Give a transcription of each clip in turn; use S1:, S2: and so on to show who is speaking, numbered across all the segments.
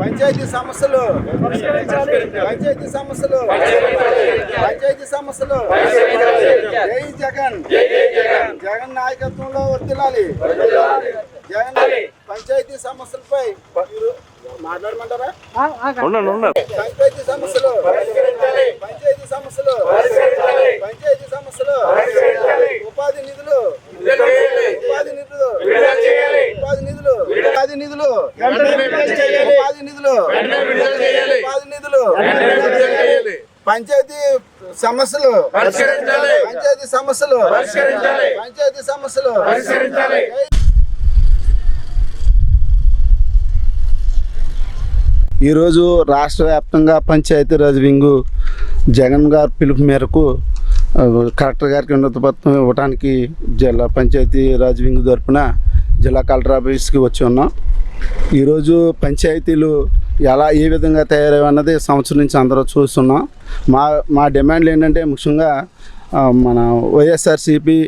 S1: పంచాయతీ సమస్యలు. పంచాయతీ సమస్యలు. పంచాయతీ సమస్యలు. జై జగన్. జగన్ నాయకత్వంలో వర్తిల్లాలి. జగన్ పంచాయతీ సమస్యలపై మాట్లాడమంటారా? పంచాయతీ సమస్యలు పంచాయతీ సమస్యలు ఉపాధి నిధులు ఉపాధి నిధులు ఉపాధి నిధులు ఉపాధి నిధులు ఉపాధి నిధులు. ఉపాధి నిధులు. పంచాయతీ సమస్యలు. పంచాయతీ సమస్యలు. పంచాయతీ సమస్యలు. ఈరోజు రాష్ట్ర వ్యాప్తంగా పంచాయతీరాజ్ వింగు జగన్ గారి పిలుపు మేరకు కలెక్టర్ గారికి ఉన్నత పత్రం ఇవ్వడానికి జిల్లా పంచాయతీరాజ్ వింగ్ తరపున జిల్లా కలెక్టర్ ఆఫీస్కి వచ్చి ఉన్నాం. ఈరోజు పంచాయతీలు ఎలా ఏ విధంగా తయారన్నది సంవత్సరం నుంచి అందరూ చూస్తున్నాం. మా మా డిమాండ్లు ఏంటంటే ముఖ్యంగా మన వైఎస్ఆర్సిపి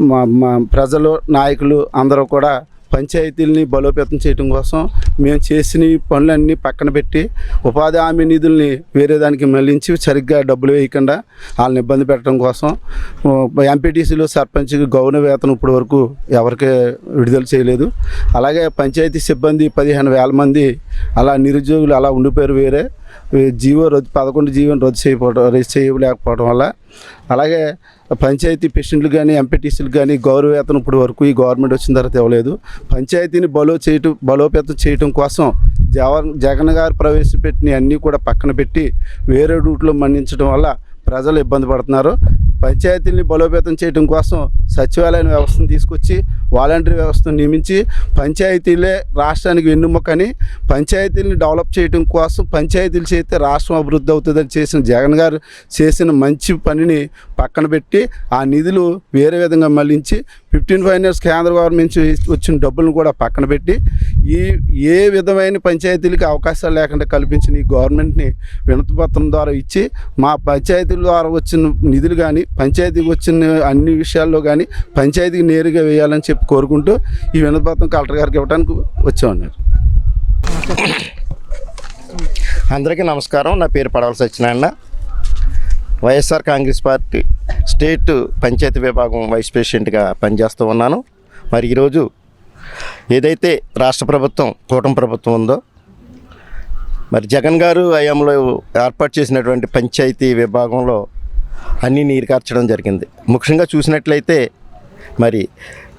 S1: మా మా ప్రజలు నాయకులు అందరూ కూడా పంచాయతీలని బలోపేతం చేయడం కోసం మేము చేసిన పనులన్నీ పక్కన పెట్టి ఉపాధి హామీ నిధుల్ని వేరే దానికి మళ్ళించి సరిగ్గా డబ్బులు వేయకుండా వాళ్ళని ఇబ్బంది పెట్టడం కోసం ఎంపీటీసీలో సర్పంచ్ గౌరవ వేతనం ఇప్పటి వరకు ఎవరికి విడుదల చేయలేదు. అలాగే పంచాయతీ సిబ్బంది పదిహేను వేల మంది అలా నిరుద్యోగులు అలా ఉండిపోయారు వేరే. జీవో రద్దు పదకొండు జీవోని రద్దు చేయకపోవడం రద్దు చేయలేకపోవడం వల్ల. అలాగే పంచాయతీ పేషెంట్లు కానీ ఎంపీటీసీలు కానీ గౌరవవేతనం ఇప్పుడు వరకు ఈ గవర్నమెంట్ వచ్చిన తర్వాత ఇవ్వలేదు. పంచాయతీని బలో చేయటం బలోపేతం చేయటం కోసం జగన్ జగన్ గారు ప్రవేశపెట్టిన అన్నీ కూడా పక్కన పెట్టి వేరే రూట్లో మన్నించడం వల్ల ప్రజలు ఇబ్బంది పడుతున్నారు. పంచాయతీల్ని బలోపేతం చేయడం కోసం సచివాలయం వ్యవస్థను తీసుకొచ్చి వాలంటరీ వ్యవస్థను నియమించి పంచాయతీలే రాష్ట్రానికి వెన్నుముకని పంచాయతీల్ని డెవలప్ చేయడం కోసం పంచాయతీలు చేస్తే రాష్ట్రం అభివృద్ధి అవుతుందని చేసిన జగన్ గారు చేసిన మంచి పనిని పక్కన పెట్టి ఆ నిధులు వేరే విధంగా మళ్ళించి ఫిఫ్టీన్ ఫైవ్ కేంద్ర గవర్నమెంట్ నుంచి వచ్చిన డబ్బులను కూడా పక్కన పెట్టి ఈ ఏ విధమైన పంచాయతీలకి అవకాశాలు లేకుండా కల్పించిన ఈ గవర్నమెంట్ని వినతిపత్రం ద్వారా ఇచ్చి మా పంచాయతీల ద్వారా వచ్చిన నిధులు కానీ పంచాయతీకి వచ్చిన అన్ని విషయాల్లో కానీ పంచాయతీకి నేరుగా వేయాలని చెప్పి కోరుకుంటూ ఈ వినతిపత్రం కలెక్టర్ గారికి ఇవ్వడానికి వచ్చామన్నారు.
S2: అందరికీ నమస్కారం. నా పేరు Padavala Satyanarayana. YSR Congress party state panchayat విభాగం వైస్ ప్రెసిడెంట్గా పనిచేస్తూ ఉన్నాను. మరి ఈరోజు ఏదైతే రాష్ట్ర ప్రభుత్వం కూటమి ప్రభుత్వం ఉందో మరి జగన్ గారు హయాంలో ఏర్పాటు చేసినటువంటి పంచాయతీ విభాగంలో అన్నీ నీరు కార్చడం జరిగింది. ముఖ్యంగా చూసినట్లయితే మరి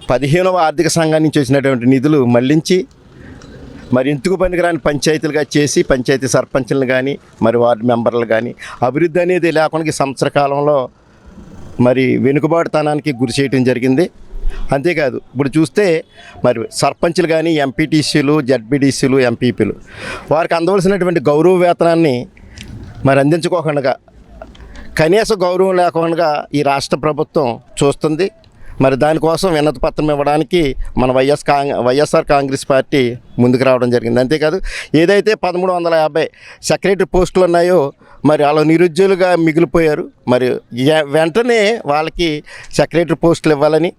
S2: పదిహేనవ ఆర్థిక సంఘం నుంచి వచ్చినటువంటి నిధులు మళ్ళించి మరి ఎందుకు పనికిరాని పంచాయతీలుగా చేసి పంచాయతీ సర్పంచ్లను కానీ మరి వార్డు మెంబర్లు కానీ అభివృద్ధి అనేది లేకుండా ఈ సంవత్సర కాలంలో మరి వెనుకబాటుతనానికి గురి చేయడం జరిగింది. అంతేకాదు ఇప్పుడు చూస్తే మరి సర్పంచులు కానీ ఎంపీటీసీలు జడ్పీటీసీలు ఎంపీపీలు వారికి అందవలసినటువంటి గౌరవ వేతనాన్ని మరి అందించుకోకుండా కనీస గౌరవం లేకుండా ఈ రాష్ట్ర ప్రభుత్వం చూస్తుంది. మరి దానికోసం వినతి పత్రం ఇవ్వడానికి మన YS Cong YSR Congress party ముందుకు రావడం జరిగింది. అంతేకాదు ఏదైతే పదమూడు వందల యాభై సెక్రటరీ పోస్టులు ఉన్నాయో మరి వాళ్ళు నిరుద్యోగులుగా మిగిలిపోయారు. మరి వెంటనే వాళ్ళకి సెక్రటరీ పోస్టులు ఇవ్వాలని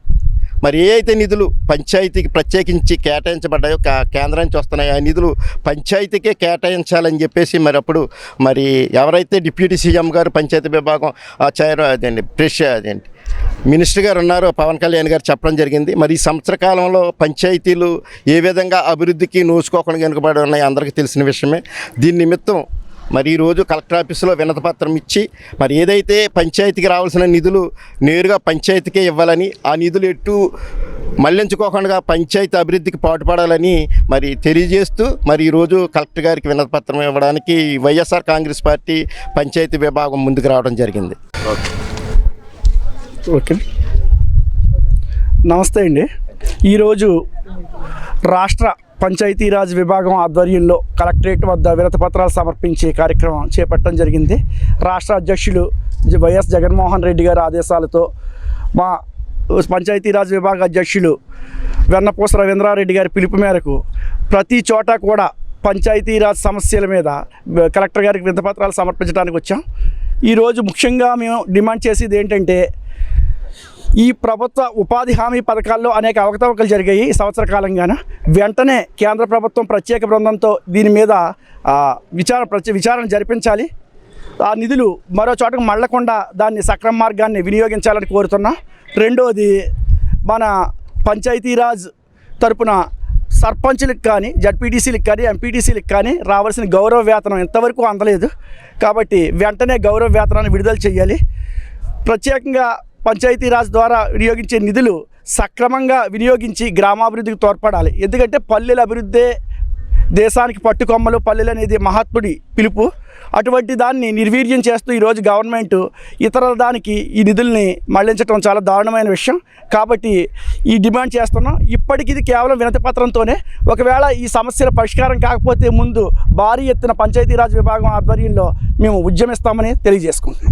S2: మరి ఏ అయితే నిధులు పంచాయతీకి ప్రత్యేకించి కేటాయించబడ్డాయో కా- కేంద్రం నుంచి వస్తున్నాయో ఆ నిధులు పంచాయతీకే కేటాయించాలని చెప్పేసి మరి అప్పుడు మరి ఎవరైతే డిప్యూటీ సీఎం గారు పంచాయతీ విభాగం ఆ చైర్ అదండి ప్రెష్ అదేంటి మినిస్టర్ గారు ఉన్నారో పవన్ కళ్యాణ్ గారు చెప్పడం జరిగింది. మరి ఈ సంవత్సర కాలంలో పంచాయతీలు ఏ విధంగా అభివృద్ధికి నోచుకోకుండా వెనుకబడి ఉన్నాయి అందరికీ తెలిసిన విషయమే. దీని నిమిత్తం మరి ఈరోజు కలెక్టర్ ఆఫీసులో వినతపత్రం ఇచ్చి మరి ఏదైతే పంచాయతీకి రావాల్సిన నిధులు నేరుగా పంచాయతీకే ఇవ్వాలని ఆ నిధులు ఎటు మళ్ళించుకోకుండా పంచాయతీ అభివృద్ధికి పాటుపడాలని మరి తెలియజేస్తూ మరి ఈరోజు కలెక్టర్ గారికి వినతపత్రం ఇవ్వడానికి వైఎస్ఆర్ కాంగ్రెస్ పార్టీ పంచాయతీ విభాగం ముందుకు రావడం జరిగింది.
S3: ఓకే. నమస్తే అండి. ఈరోజు రాష్ట్ర పంచాయతీరాజ్ విభాగం ఆధ్వర్యంలో కలెక్టరేట్ వద్ద వినత పత్రాలు సమర్పించే కార్యక్రమం చేపట్టడం జరిగింది. రాష్ట్ర అధ్యక్షులు వైఎస్ జగన్మోహన్ రెడ్డి గారి ఆదేశాలతో మా పంచాయతీరాజ్ విభాగ అధ్యక్షులు వెన్నపూస రవీంద్రారెడ్డి గారి పిలుపు మేరకు ప్రతి చోట కూడా పంచాయతీరాజ్ సమస్యల మీద కలెక్టర్ గారికి వింతపత్రాలు సమర్పించడానికి వచ్చాం. ఈరోజు ముఖ్యంగా మేము డిమాండ్ చేసేది ఏంటంటే ఈ ప్రభుత్వ ఉపాధి హామీ పథకాల్లో అనేక అవకతవకలు జరిగాయి. ఈ సంవత్సర కాలంగాన వెంటనే కేంద్ర ప్రభుత్వం ప్రత్యేక బృందంతో దీని మీద విచార విచారణ విచారణ జరిపించాలి. ఆ నిధులు మరో చోటకు మళ్ళకుండా దాన్ని సక్రమ మార్గాన్ని వినియోగించాలని కోరుతున్నా. రెండోది మన పంచాయతీరాజ్ తరపున సర్పంచులకు కానీ జడ్పీటీసీలకు కానీ ఎంపీటీసీలకు కానీ రావాల్సిన గౌరవ వేతనం ఇంతవరకు అందలేదు. కాబట్టి వెంటనే గౌరవ వేతనాన్ని విడుదల చేయాలి. ప్రత్యేకంగా పంచాయతీరాజ్ ద్వారా వినియోగించే నిధులు సక్రమంగా వినియోగించి గ్రామాభివృద్ధికి తోడ్పడాలి. ఎందుకంటే పల్లెల అభివృద్ధే దేశానికి పట్టుకొమ్మలు పల్లెలు అనేది మహాత్ముడి పిలుపు. అటువంటి దాన్ని నిర్వీర్యం చేస్తూ ఈరోజు గవర్నమెంట్ ఇతర దానికి ఈ నిధుల్ని మళ్ళించడం చాలా దారుణమైన విషయం. కాబట్టి ఈ డిమాండ్ చేస్తున్నాం. ఇప్పటికి ఇది కేవలం వినతి పత్రంతోనే. ఒకవేళ ఈ సమస్యల పరిష్కారం కాకపోతే ముందు భారీ ఎత్తున పంచాయతీరాజ్ విభాగం ఆధ్వర్యంలో మేము ఉద్యమిస్తామని తెలియజేసుకుంటున్నాం.